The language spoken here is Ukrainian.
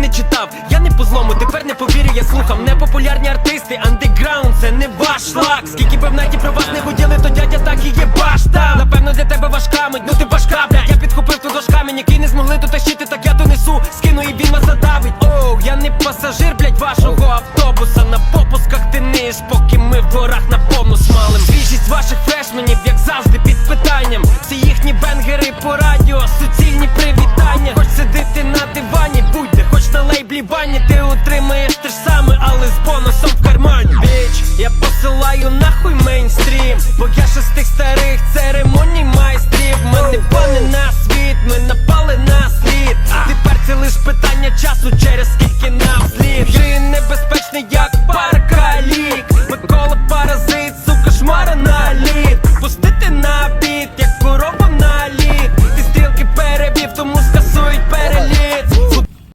не читав, я не по злому, тепер не повірю, я слухав Непопулярні артисти, андеграунд, це не ваш шлак Скільки би в неті про вас не гуділи, то дядя так і є башта. Напевно для тебе важка мить, ну ти важка, бля Я підхопив тут дошка, камінь, який не змогли дотащити, так я донесу. Скину і він вас задавить. Оу, я не пасажир, блять, вашого автобуса. На попусках ти ниш, поки ми в дворах на повну смалим Свіжість ваших фрешменів, як завжди, під питанням. Всі їхні бенгери по плібані, ти отримаєш те ж саме, але з бонусом в кармані Біч, я посилаю нахуй мейнстрім, бо я ще з тих старих церемоній майстрів. Ми не пани на світ, ми напали на слід. Тепер це лиш питання часу, через скільки нам слід. Ти небезпечний, як паркалік, Микола пара